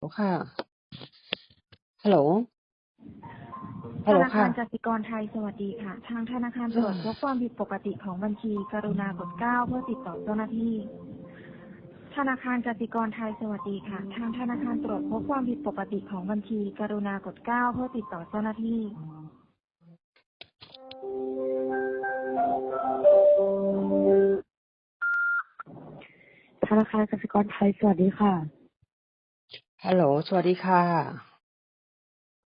โอ้ค่ะ ฮัลโหลฮัธลโหลนาค่ะ คารกสิกรไทยสวัสดีค่ะ ทางธนาคารตรวจพบความผิดปกติของบัญชี กรุณากด9เพื่อติดต่อเจ้าหน้าที่ ธนาคารกสิกรไทยสวัสดีค่ะ ทางธนาคารตรวจพบความผิดปกติของบัญชี กรุณากด9เพื่อติดต่อเจ้าหน้าที่ ธนาคารกสิกรไทยสวัสดีค่ะ ฮัลโหล สวัสดีค่ะ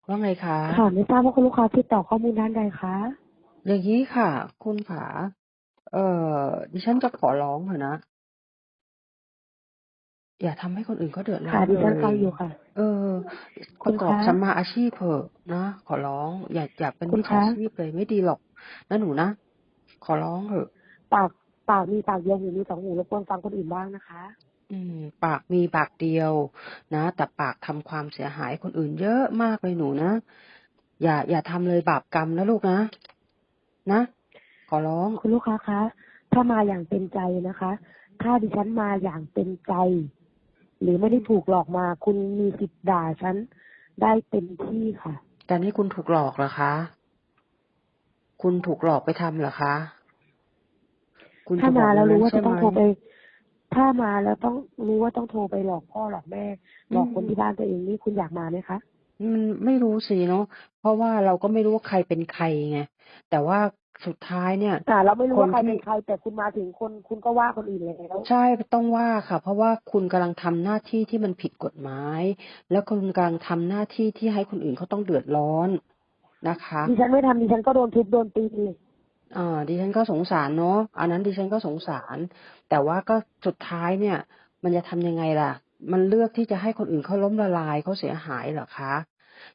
ว่าไงคะ ค่ะ ไม่ทราบว่าคุณลูกค้าติดต่อข้อมูลด้านใดคะ อย่างนี้ค่ะ คุณผาเอ่อ ดิฉันจะขอร้องเถอะนะ อย่าทำให้คนอื่นเขาเดือดร้อค่ะนดิเลฉันฟังย อยู่ค่ะ เออคุประณกอบคะ สัมมาอาชีพเถอะนะ ขอร้อง อย่าอย่าเป็นคุมิณจฉาคะ ชีพเลยไม่ดีหรอก นะหนูนะ ขอร้องเถอะ ปาก ปากมีปากเดียวหูมีสองหูรบกวนฟังคนอื่นบ้างนะคะ อืม ปากมีปากเดียว นะแต่ปากทำความเสียหายคนอื่นเยอะมากเลยหนูนะอย่า อย่าทำเลยบาปกรรมนะลูกนะ นะขอร้องคุณลูกค้าคะถ้ามาอย่างเต็มใจนะคะ ถ้าดิฉันมาอย่างเต็มใจ หรือไม่ได้ถูกหลอกมา คุณมีสิทธิ์ด่าฉันได้เต็มที่ค่ะ แต่นี่คุณถูกหลอกเหรอคะ คุณถูกหลอกไปทำเหรอคะ คุณถ้าจะบอมากอแล้วย่างรู้นั้นว่าใช่จะไหต้มองโทรไป ถ้ามาแล้วต้องรู้ว่าต้องโทรไปหลอกพ่อหลอกแม่หลอกคนที่บ้านตัวเองนี่คุณอยากมาไหมคะมันไม่รู้สิเนาะเพราะว่าเราก็ไม่รู้ว่าใครเป็นใครไงแต่ว่าสุดท้ายเนี่ยอ่าเราไม่รู้ว่าใครคนที่เป็นใคร แต่คุณมาถึงคนคุณก็ว่าคนอื่นแล้วใช่ต้องว่าค่ะ เพราะว่าคุณกำลังทำหน้าที่ที่มันผิดกฎหมาย แล้วคุณกำลังทำหน้าที่ที่ให้คนอื่นเขาต้องเดือดร้อนนะคะดิฉันไม่ทำดิฉันก็โดนทุบโดนตี อ่าดิฉันก็สงสารเนาะอันนั้นดิฉันก็สงสาร แต่ว่าก็สุดท้ายเนี่ย มันจะทำยังไงล่ะ มันเลือกที่จะให้คนอื่นเขาล้มละลายเขาเสียหายเหรอคะ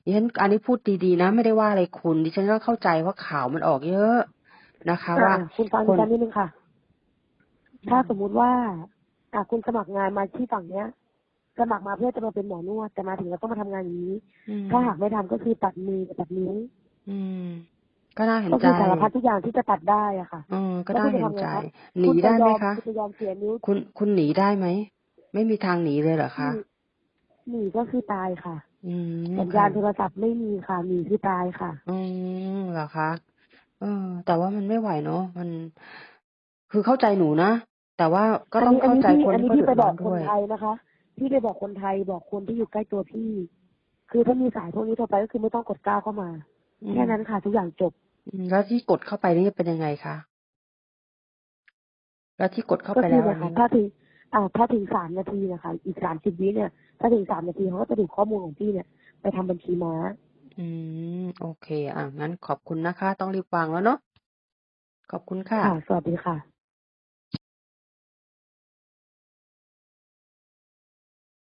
ดิฉันอันนี้พูดดีๆนะ ไม่ได้ว่าอะไรคุณ ดิฉันก็เข้าใจว่าข่าวมันออกเยอะนะคะ ว่า อ่าคุณฟังคดิน ฉันนิดนึงค่ะ ถ้าสมมุติว่า อ่าคุณสมัครงานมาที่ฝั่งเนี้ย สมัครมาเพื่อจะมาเป็นหมอนวดแต่มาถึงแล้วต้องมาทำงานอย่างนี้ อืมถ้าหากไม่ทำก็คือตัดมือกับตัดนิ้วอืม ก็น่าเห็นก็ใจคือสารพัดทุกอย่างที่จะตัดได้อะค่ะเออก็แล้วน่าคุณจะเห็นทำไงใจคะหนีได้ไหมณจยอคะณจะยอมเสียนิ้วคุณคุณหนีได้ไหมไม่มีทางหนีเลยเหรอคะหนีก็คือตายค่ะ อืมสัญญาณโทรศัพท์ไม่มีค่ะหนีคือตายค่ะ อืมเหรอคะเออ แต่ว่ามันไม่ไหวเนาะมัน คือเข้าใจหนูนะแต่ว่าก็ต้องเข้าใจคนอันนี้ที่พี่เขาไปเดือดบร้ออกนคด้นวยไทยนะคะพี่ไปบอกคนไทยบอกคนที่อยู่ใกล้ตัวพี่ คือถ้ามีสายพวกนี้โทรไปก็คือไม่ต้องกดก้าวเข้ามาอืมแค่นั้นค่ะทุกอย่างจบอืม แล้วที่กดเข้าไปนี่เป็นยังไงคะแล้วที่กดเข้าก็ไปคืแล้อวอันะนคะนี้ถ้าถึงอ่าถ้าถึงสามนาทีนะคะ อีกสามสิบวิเนี่ย ถ้าถึงสามนาทีเขาก็จะดูข้อมูลของพี่เนี่ย ไปทำบัญชีม้า อืม โอเค อะงั้นขอบคุณนะคะ ต้องรีบวางแล้วเนาะขอบคุณค่ะค่ะสวัสดีค่ะ